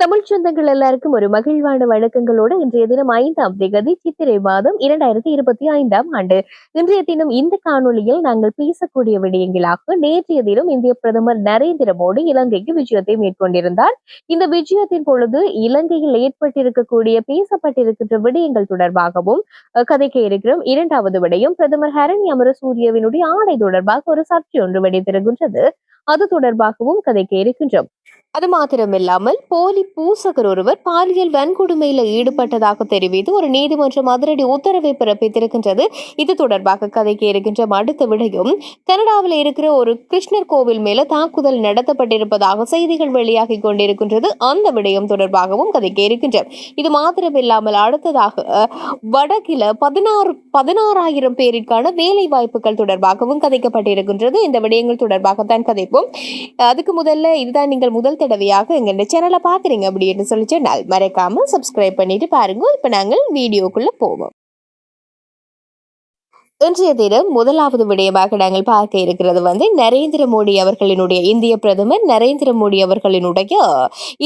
தமிழ் சொந்தங்கள் எல்லாருக்கும் ஒரு மகிழ்வான வணக்கங்களோடு இன்றைய தினம் ஐந்தாம் திகதி சித்திரை மாதம் இரண்டாயிரத்தி இருபத்தி ஐந்தாம் ஆண்டு. இன்றைய தினம் இந்த காணொலியில் நாங்கள் பேசக்கூடிய விடயங்களாக நேற்றைய தினம் இந்திய பிரதமர் நரேந்திர மோடி இலங்கைக்கு விஜயத்தை மேற்கொண்டிருந்தார். இந்த விஜயத்தின் பொழுது இலங்கையில் ஏற்பட்டிருக்கக்கூடிய பேசப்பட்டிருக்கின்ற விடயங்கள் தொடர்பாகவும் கதைக்க இருக்கிறோம் இரண்டாவது விடயம் பிரதமர் ஹரணி அமரசூரியவினுடைய ஆணை தொடர்பாக ஒரு சர்ச்சை ஒன்று வெடித்திருக்கின்றது அது தொடர்பாகவும் கதைக்க இருக்கின்றோம். அது மாத்திரமில்லாமல் போலி பூசகர் ஒருவர் பாலியல் வன்கொடுமையில ஈடுபட்டதாக தெரிவித்து ஒரு நீதிமன்றம் அதிரடி உத்தரவை பிறப்பித்திருக்கின்றது. இது தொடர்பாக கதைக்கு இருக்கின்ற அடுத்த விடையும் கனடாவில் இருக்கிற ஒரு கிருஷ்ணர் கோவில் மேல தாக்குதல் நடத்தப்பட்டிருப்பதாக செய்திகள் வெளியாகி கொண்டிருக்கின்றது. அந்த விடயம் தொடர்பாகவும் கதைக்கு இருக்கின்றது இது மாத்திரமில்லாமல் அடுத்ததாக வடக்கில பதினாறு பதினாறாயிரம் பேருக்கான வேலை வாய்ப்புகள் தொடர்பாகவும் கதைக்கப்பட்டிருக்கின்றது. இந்த விடயங்கள் தொடர்பாக தான் கதைப்போம். அதுக்கு முதல்ல இதுதான் நீங்கள் முதல் தடவையாக எங்கள் சேனலை பார்க்குறீங்க அப்படின்னு சொல்லி சொன்னால் மறக்காம சப்ஸ்கிரைப் பண்ணிட்டு பாருங்க. இப்போ நாங்கள் வீடியோக்குள்ளே போவோம். இன்றைய தினம் முதலாவது விடயமாக நாங்கள் பார்க்க இருக்கிறது வந்து நரேந்திர மோடி அவர்களினுடைய இந்திய பிரதமர் நரேந்திர மோடி அவர்களினுடைய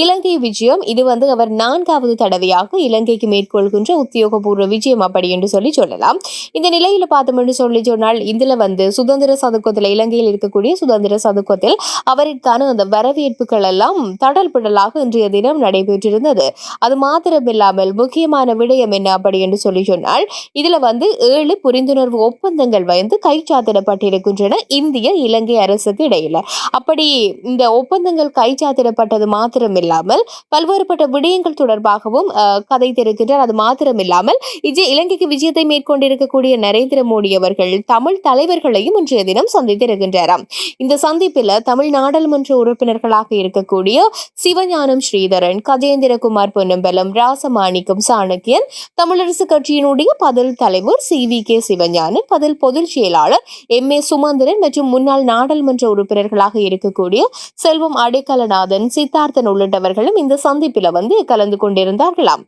இலங்கை விஜயம். இது வந்து அவர் நான்காவது தடவையாக இலங்கைக்கு மேற்கொள்கின்ற உத்தியோகபூர்வ விஜயம் அப்படி என்று சொல்லி சொல்லலாம். இந்த நிலையில பார்த்தோம் என்று சொல்லி சொன்னால் இதுல வந்து சுதந்திர சதுக்கத்தில் இலங்கையில் இருக்கக்கூடிய சுதந்திர சதுக்கத்தில் அவருக்கான அந்த வரவேற்புகள் எல்லாம் தடல் பிடலாக இன்றைய தினம் நடைபெற்றிருந்தது. அது மாத்திரமில்லாமல் முக்கியமான விடயம் என்ன அப்படி என்று சொல்லி சொன்னால் இதுல வந்து ஏழு புரிந்துணர்வு ஒப்பந்தங்கள் வந்து கைச்சாத்திடப்பட்டிருக்கின்றன இந்திய இலங்கை அரசுக்கு இடையில. அப்படி இந்த ஒப்பந்தங்கள் கைச்சாத்திடப்பட்டது மாத்திரமில்லாமல் பல்வேறுபட்ட விடயங்கள் தொடர்பாகவும் கதைத்திருக்கின்றார் அது மாத்திரமில்லாமல் இஜே இலங்கைக்கு விஜயத்தை மேற்கொண்டிருக்கக்கூடிய நரேந்திர மோடி அவர்கள் தமிழ் தலைவர்களையும் இன்றைய தினம் சந்தித்திருக்கின்றாராம். இந்த சந்திப்பில் தமிழ் நாடாளுமன்ற உறுப்பினர்களாக இருக்கக்கூடிய சிவஞானம் ஸ்ரீதரன் கஜேந்திரகுமார் பொன்னம்பலம் ராசமாணிக்கம் சாணக்கியன் தமிழரசு கட்சியினுடைய பதில் தலைவர் சி வி கே சிவஞானன் பதில் பொதுச் செயலாளர் எம். ஏ. சுமந்திரன் மற்றும் முன்னாள் நாடாளுமன்ற உறுப்பினர்களாக இருக்கக்கூடிய செல்வம் அடைக்கலநாதன் சித்தார்த்தன் உள்ளிட்டவர்களும் இந்த சந்திப்பில் வந்து கலந்து கொண்டிருந்தார்களாம்.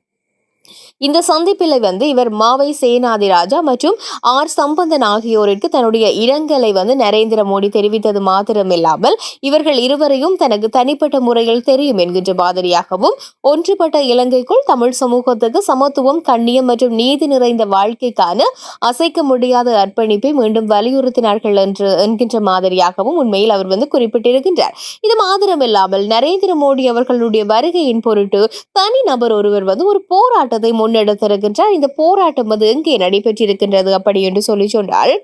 இந்த சந்திப்பில் வந்து இவர் மாவை சேனாதிராஜா மற்றும் ஆர் சம்பந்தன் ஆகியோருக்கு தன்னுடைய இரங்கலை வந்து நரேந்திர மோடி தெரிவித்தது மாத்திரமில்லாமல் இவர்கள் இருவரையும் தனக்கு தனிப்பட்ட முறையில் தெரியும் என்கின்ற மாதிரியாகவும் ஒன்றுபட்ட இலங்கைக்குள் தமிழ் சமூகத்துக்கு சமத்துவம் கண்ணியம் மற்றும் நீதி நிறைந்த வாழ்க்கைக்கான அசைக்க முடியாத அர்ப்பணிப்பை மீண்டும் வலியுறுத்தினார்கள் என்று என்கின்ற மாதிரியாகவும் உண்மையில் அவர் வந்து குறிப்பிட்டிருக்கின்றார். இது மாத்திரமில்லாமல் நரேந்திர மோடி அவர்களுடைய வருகையின் பொருட்டு தனி நபர் ஒருவர் வந்து ஒரு போராட்டத்தை முன்னெடுத்திருக்கின்றார். இந்த போராட்டம் வந்து எங்கே நடைபெற்றிருக்கின்றது அப்படி என்று சொல்லி சொன்னால்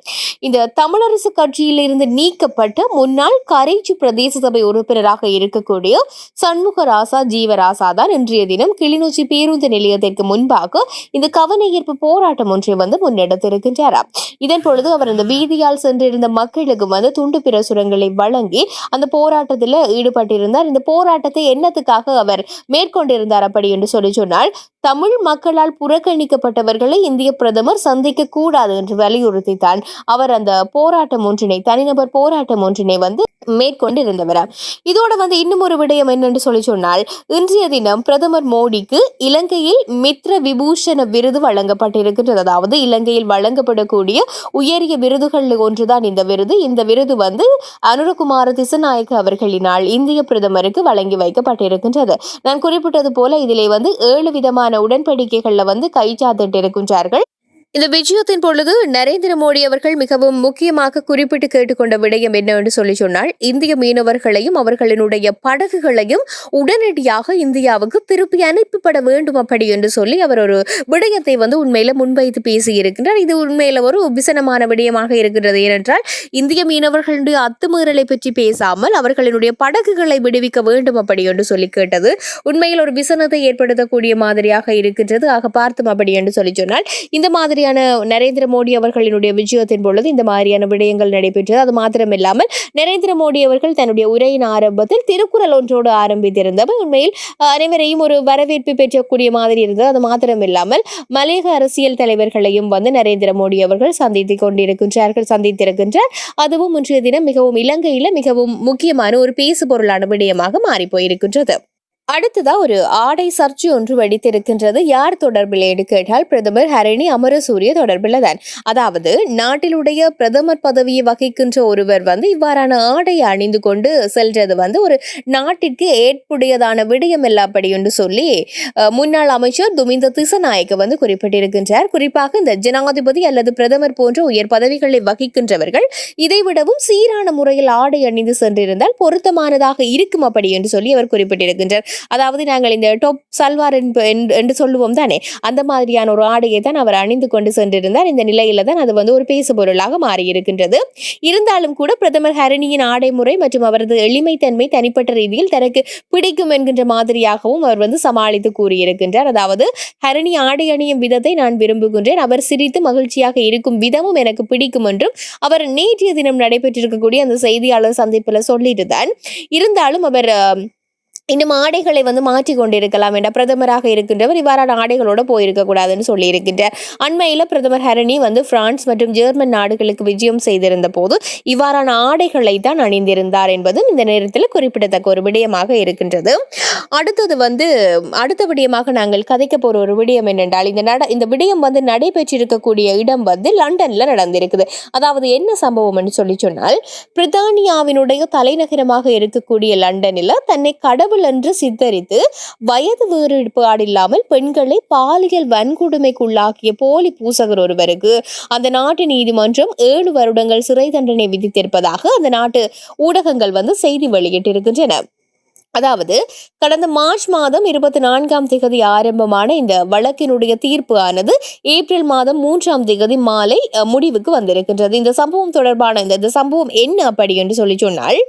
இந்த தமிழரசு கட்சியில் இருந்து நீக்கப்பட்ட முன்னாள் கரைச்சி பிரதேச சபை உறுப்பினராக இருக்கக்கூடிய சண்முகராசா ஜீவராசா தான் இன்றைய தினம் கிளிநொச்சி பேருந்து நிலையத்திற்கு முன்பாக இந்த கவன ஈர்ப்பு போராட்டம் ஒன்றை வந்து முன்னெடுத்திருக்கின்றாராம் இதன் பொழுது அவர் அந்த வீதியால் சென்றிருந்த மக்களுக்கு வந்து துண்டு பிரசுரங்களை வழங்கி அந்த போராட்டத்தில் ஈடுபட்டிருந்தார். இந்த போராட்டத்தை என்னத்துக்காக அவர் மேற்கொண்டிருந்தார் அப்படி என்று சொல்லி சொன்னால் தமிழ் மக்களால் புறக்கணிக்கப்பட்டவர்களை இந்திய பிரதமர் சந்திக்க கூடாது என்று வலியுறுத்தித்தான். அவர் அந்த போராட்டம் ஒன்றினை தனிநபர் போராட்டம் ஒன்றினை வந்து மேற்கொண்டிருந்தவர். இதோட வந்து இன்னும் ஒரு விடயம் என்னென்று சொல்லி சொன்னால் இன்றைய தினம் பிரதமர் மோடிக்கு இலங்கையில் மித்ர விபூஷண விருது வழங்கப்பட்டிருக்கின்றது. அதாவது இலங்கையில் வழங்கப்படக்கூடிய உயரிய விருதுகள் ஒன்றுதான் இந்த விருது. இந்த விருது வந்து அனுரகுமார திசநாயக்க அவர்களினால் இந்திய பிரதமருக்கு வழங்கி வைக்கப்பட்டிருக்கின்றது. நான் குறிப்பிட்டது போல இதிலே வந்து ஏழு விதமான உடன்படிக்கைகள்ல வந்து கைச்சாத்திட்டு இருக்கின்றார்கள் இந்த விஜயத்தின் பொழுது நரேந்திர மோடி அவர்கள் மிகவும் முக்கியமாக குறிப்பிட்டு கேட்டுக்கொண்ட விடயம் என்னவென்று சொல்லி சொன்னால் இந்திய மீனவர்களையும் அவர்களினுடைய படகுகளையும் உடனடியாக இந்தியாவுக்கு திருப்பி அனுப்பப்பட வேண்டும் அப்படி என்று சொல்லி அவர் ஒரு விடயத்தை வந்து உண்மையில முன்வைத்து பேசியிருக்கின்றார். இது உண்மையில ஒரு விசனமான விடயமாக இருக்கின்றது ஏனென்றால் இந்திய மீனவர்களுடைய அத்துமீறலை பற்றி பேசாமல் அவர்களினுடைய படகுகளை விடுவிக்க வேண்டும் அப்படி என்று சொல்லி கேட்டது உண்மையில் ஒரு விசனத்தை ஏற்படுத்தக்கூடிய மாதிரியாக இருக்கின்றது. ஆக பார்த்தோம் அப்படி என்று சொல்லி சொன்னால் இந்த மாதிரி மாதிரியான நரேந்திர மோடி அவர்களினுடைய விஜயத்தின் பொழுது இந்த மாதிரியான விடயங்கள் நடைபெற்றது. அது மாத்திரமில்லாமல் நரேந்திர மோடி அவர்கள் தன்னுடைய உரையின் ஆரம்பத்தில் திருக்குறள் ஒன்றோடு ஆரம்பித்திருந்தவர் உண்மையில் அனைவரையும் ஒரு வரவேற்பு பெற்றக்கூடிய மாதிரி இருந்தது. அது மாத்திரமில்லாமல் மலையக அரசியல் தலைவர்களையும் வந்து நரேந்திர மோடி அவர்கள் சந்தித்துக் கொண்டிருக்கின்றார்கள் சந்தித்திருக்கின்றார். அதுவும் இன்றைய தினம் மிகவும் இலங்கையில் மிகவும் முக்கியமான ஒரு பேசு பொருளான விடயமாக மாறி போயிருக்கின்றது. அடுத்ததா ஒரு ஆடை சர்ச்சை ஒன்று வெடித்திருக்கின்றது. யார் தொடர்பில் என்று கேட்டால் பிரதமர் ஹரணி அமரசூரிய தொடர்பில் தான். அதாவது நாட்டிலுடைய பிரதமர் பதவியை வகிக்கின்ற ஒருவர் வந்து இவ்வாறான ஆடை அணிந்து கொண்டு செல்றது வந்து ஒரு நாட்டிற்கு ஏற்புடையதான விடயம் எல்லாப்படி என்று சொல்லி முன்னாள் அமைச்சர் துமிந்த திசநாயக்க வந்து குறிப்பிட்டிருக்கின்றார். குறிப்பாக இந்த ஜனாதிபதி அல்லது பிரதமர் போன்ற உயர் பதவிகளை வகிக்கின்றவர்கள் இதைவிடவும் சீரான முறையில் ஆடை அணிந்து சென்றிருந்தால் பொருத்தமானதாக இருக்கும் அப்படி என்று சொல்லி அவர் குறிப்பிட்டிருக்கின்றார். அதாவது நாங்கள் இந்த டொப் சல்வார் என்று சொல்லுவோம் தானே? அந்த மாதிரியான ஒரு ஆடையை தான் அவர் அணிந்து கொண்டு சென்றிருந்தார். இந்த நிலையில தான் அது வந்து ஒரு பேசுபொருளாக மாறி மாறியிருக்கின்றது. இருந்தாலும் கூட பிரதமர் ஹரணியின் ஆடை முறை மற்றும் அவரது எளிமைத்தன்மை தனிப்பட்ட ரீதியில் தனக்கு பிடிக்கும் என்கின்ற மாதிரியாகவும் அவர் வந்து சமாளித்து கூறியிருக்கின்றார். அதாவது ஹரணி ஆடை அணியும் விதத்தை நான் விரும்புகின்றேன். அவர் சிரித்து மகிழ்ச்சியாக இருக்கும் விதமும் எனக்கு பிடிக்கும் என்றும் அவர் நேற்றைய தினம் நடைபெற்றிருக்கக்கூடிய அந்த செய்தியாளர் சந்திப்பில் சொல்லிட்டு தான். இருந்தாலும் அவர் இன்னும் ஆடைகளை வந்து மாற்றி கொண்டிருக்கலாம் என்ற பிரதமராக இருக்கின்றவர் இவ்வாறான ஆடைகளோடு போயிருக்கக்கூடாதுன்னு சொல்லியிருக்கின்றார். அண்மையில் பிரதமர் ஹரணி வந்து பிரான்ஸ் மற்றும் ஜெர்மன் நாடுகளுக்கு விஜயம் செய்திருந்த போது இவ்வாறான ஆடைகளை தான் அணிந்திருந்தார் என்பதும் இந்த நேரத்தில் குறிப்பிடத்தக்க ஒரு விடயமாக இருக்கின்றது. அடுத்தது வந்து அடுத்த விடயமாக நாங்கள் கதைக்க போகிற ஒரு விடயம் என்னென்றால் இந்த நட இந்த விடயம் வந்து நடைபெற்றிருக்கக்கூடிய இடம் வந்து லண்டனில் நடந்திருக்குது. அதாவது என்ன சம்பவம் என்று சொல்லி சொன்னால் பிரித்தானியாவினுடைய தலைநகரமாக இருக்கக்கூடிய லண்டனில் தன்னை கடவுள் கடவுள் என்று சித்தரித்து வயது வேறுபாடில்லாமல் பெண்களை பாலியல் வன்கொடுமைக்குள்ளாக்கிய போலி பூசகர் ஒருவருக்கு அந்த நாட்டு நீதிமன்றம் ஏழு வருடங்கள் சிறை தண்டனை விதித்திருப்பதாக அந்த நாட்டு ஊடகங்கள் வந்து செய்தி வெளியிட்டிருக்கின்றன. அதாவது கடந்த மார்ச் மாதம் இருபத்தி நான்காம் திகதி ஆரம்பமான இந்த வழக்கினுடைய தீர்ப்பு ஆனது ஏப்ரல் மாதம் மூன்றாம் திகதி மாலை முடிவுக்கு வந்திருக்கின்றது. இந்த சம்பவம் தொடர்பான இந்த சம்பவம் என்ன அப்படி என்று சொல்லி சொன்னால்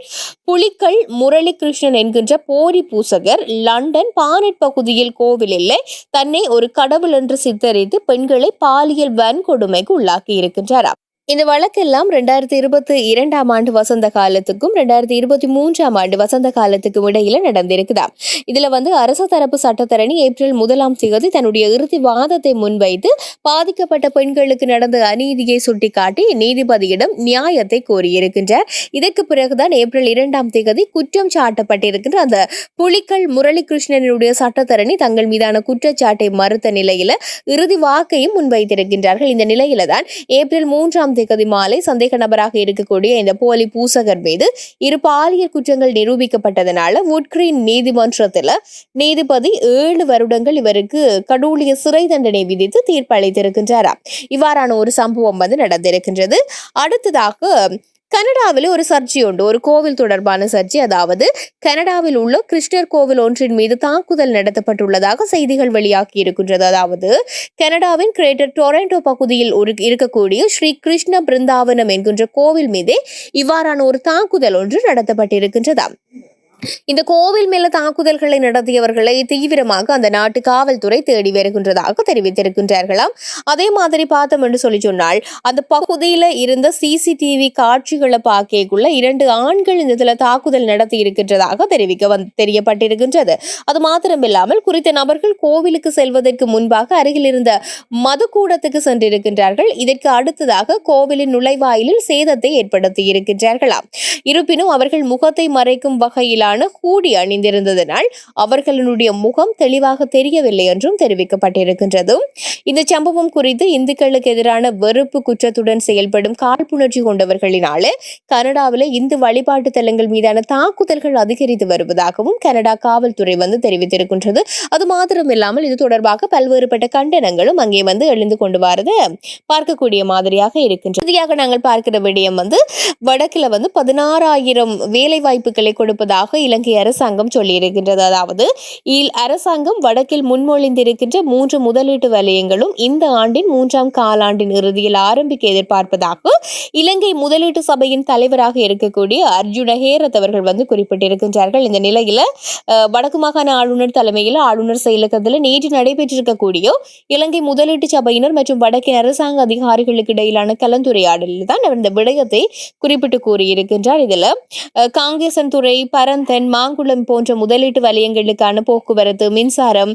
புலிக்கள் முரளி கிருஷ்ணன் என்கின்ற போரி பூசகர் லண்டன் பானட் பகுதியில் கோவிலில் தன்னை ஒரு கடவுள் என்று சித்தரித்து பெண்களை பாலியல் வன்கொடுமைக்கு உள்ளாக்கி இருக்கின்றார் இந்த வழக்கெல்லாம் ரெண்டாயிரத்தி இருபத்தி இரண்டாம் ஆண்டு வசந்த காலத்துக்கும் ரெண்டாயிரத்தி இருபத்தி மூன்றாம் ஆண்டு வசந்த காலத்துக்கும் இடையில நடந்திருக்குதா? இதுல வந்து அரசு தரப்பு சட்டத்தரணி ஏப்ரல் முதலாம் தேதி தன்னுடைய இறுதி வாதத்தை முன்வைத்து பாதிக்கப்பட்ட பெண்களுக்கு நடந்த அநீதியை சுட்டிக்காட்டி நீதிபதியிடம் நியாயத்தை கோரியிருக்கின்றார். இதற்கு பிறகுதான் ஏப்ரல் இரண்டாம் தேதி குற்றம் சாட்டப்பட்டிருக்கின்ற அந்த புலிகள் முரளிகிருஷ்ணனுடைய சட்டத்தரணி தங்கள் மீதான குற்றச்சாட்டை மறுத்த நிலையில இறுதி வாக்கையும் முன்வைத்திருக்கின்றார்கள். இந்த நிலையில தான் ஏப்ரல் மூன்றாம் தேதி மாலை சந்தேக நபராக இருக்கக்கூடிய இந்த போலி பூசகர் மீது இரு பாலியல் குற்றங்கள் நிரூபிக்கப்பட்டதனால உட்கிரீன் நீதிமன்றத்தில் நீதிபதி ஏழு வருடங்கள் இவருக்கு கடூழிய சிறை தண்டனை விதித்து தீர்ப்பளித்திருக்கின்றாராம். இவ்வாறான ஒரு சம்பவம் வந்து நடந்திருக்கின்றது. அடுத்ததாக கனடாவில் ஒரு சர்ச்சை உண்டு. ஒரு கோவில் தொடர்பான சர்ச்சை. அதாவது கனடாவில் உள்ள கிருஷ்ணர் கோவில் ஒன்றின் மீது தாக்குதல் நடத்தப்பட்டுள்ளதாக செய்திகள் வெளியாகி இருக்கின்றது. அதாவது கனடாவின் கிரேட்டர் டொரண்டோ பகுதியில் ஒரு இருக்கக்கூடிய ஸ்ரீ கிருஷ்ண பிருந்தாவனம் என்கின்ற கோவில் மீதே இவ்வாறான ஒரு தாக்குதல் ஒன்று நடத்தப்பட்டிருக்கின்றதாம் இந்த கோவில் மேல தாக்குதல்களை நடத்தியவர்களை தீவிரமாக அந்த நாட்டு காவல்துறை தேடி வருகின்றதாக தெரிவித்திருக்கின்றார்களாம். அதே மாதிரி பார்த்தோம் என்று சொல்லி சொன்னால் அந்த பகுதியில இருந்த சிசிடிவி காட்சிகளை பார்க்கக்குள்ள இரண்டு ஆண்கள் இந்த தாக்குதல் நடத்தி இருக்கின்றதாக தெரிவிக்க வந் தெரியப்பட்டிருக்கின்றது. அது மாத்திரமில்லாமல் குறித்த நபர்கள் கோவிலுக்கு செல்வதற்கு முன்பாக அருகில் இருந்த மதுக்கூடத்துக்கு சென்றிருக்கின்றார்கள். இதற்கு அடுத்ததாக கோவிலின் நுழைவாயிலில் சேதத்தை ஏற்படுத்தி இருக்கின்றார்களாம். இருப்பினும் அவர்கள் முகத்தை மறைக்கும் வகையிலான மாதிரியான கூடி அணிந்திருந்ததனால் அவர்களுடைய முகம் தெளிவாக தெரியவில்லை என்றும் தெரிவிக்கப்பட்டிருக்கின்றது. இந்த சம்பவம் குறித்து இந்துக்களுக்கு எதிரான வெறுப்பு குற்றத்துடன் செயல்படும் காழ்ப்புணர்ச்சி கொண்டவர்களினாலே கனடாவில் இந்து வழிபாட்டு தலங்கள் மீதான தாக்குதல்கள் அதிகரித்து வருவதாகவும் கனடா காவல்துறை வந்து தெரிவித்திருக்கின்றது. அது மாத்திரமில்லாமல் இது தொடர்பாக பல்வேறுபட்ட கண்டனங்களும் அங்கே வந்து எழுந்து கொண்டு வரது பார்க்கக்கூடிய மாதிரியாக இருக்கின்றது. இறுதியாக நாங்கள் பார்க்கிற விடயம் வந்து வடக்கில் வந்து பதினாறாயிரம் வேலை வாய்ப்புகளை கொடுப்பதாக இலங்கை அரசாங்கம் சொல்லியிருக்கின்றது. அதாவது அரசாங்கம் வடக்கில் முன்மொழிந்திருக்கின்ற மூன்று முதலீட்டு வலயங்களும் இந்த ஆண்டின் மூன்றாம் காலாண்டின் இறுதியில் ஆரம்பிக்க எதிர்பார்ப்பதாக இலங்கை முதலீட்டு சபையின் தலைவராக இருக்கக்கூடிய அர்ஜுன ஹேரத் அவர்கள் வந்து குறிப்பிட்டிருக்கின்றார்கள். இந்த நிலையில வடக்கு மாகாண ஆளுநர் தலைமையில் ஆளுநர் செயலகத்தில் நேற்று நடைபெற்றிருக்கக்கூடிய இலங்கை முதலீட்டு சபையினர் மற்றும் வடக்கின் அரசாங்க அதிகாரிகளுக்கு இடையிலான கலந்துரையாடலில் தான் அவர் இந்த விடயத்தை குறிப்பிட்டு கூறியிருக்கின்றார். இதுல காங்கேசன் துறை பரந்த மருதநாயக்கன் மாங்குளம் போன்ற முதலீட்டு வலயங்களுக்கான போக்குவரத்து மின்சாரம்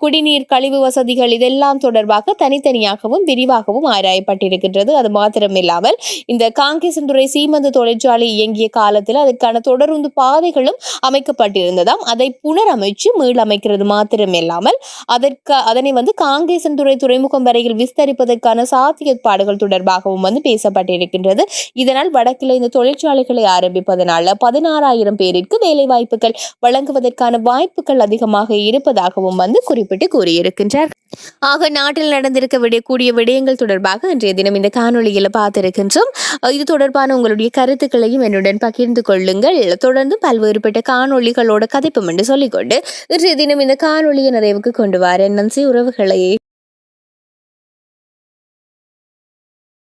குடிநீர் கழிவு வசதிகள் இதெல்லாம் தொடர்பாக தனித்தனியாகவும் விரிவாகவும் ஆராயப்பட்டிருக்கின்றது. அது மாத்திரமில்லாமல் இந்த காங்கேசன்துறை சீமந்து தொழிற்சாலை இயங்கிய காலத்தில் அதற்கான தொடருந்து பாதைகளும் அமைக்கப்பட்டிருந்ததாம். அதை புனரமைச்சு மீளமைக்கிறது மாத்திரமில்லாமல் அதற்கு அதனை வந்து காங்கேசன்துறை துறைமுகம் வரையில் விஸ்தரிப்பதற்கான சாத்தியப்பாடுகள் தொடர்பாகவும் வந்து பேசப்பட்டிருக்கின்றது. இதனால் வடக்கில் இந்த தொழிற்சாலைகளை ஆரம்பிப்பதனால பதினாறாயிரம் பேருக்கு வேலை வாய்ப்புகள் வழங்குவதற்கான வாய்ப்புகள் அதிகமாக இருப்பதாகவும் வந்து குறிப்பிட்டு கூறியிருக்கின்றார். ஆக நாட்டில் நடந்திருக்க விடக்கூடிய விடயங்கள் தொடர்பாக இன்றைய தினம் இந்த காணொலியில் பார்த்திருக்கின்றோம். இது தொடர்பான உங்களுடைய கருத்துக்களையும் என்னுடன் பகிர்ந்து கொள்ளுங்கள். தொடர்ந்து பல்வேறுபட்ட காணொளிகளோட கதைப்பும் என்று சொல்லிக்கொண்டு இன்றைய தினம் இந்த காணொலியை நிறைவுக்கு கொண்டு வரேன். நன்றி உறவுகளே.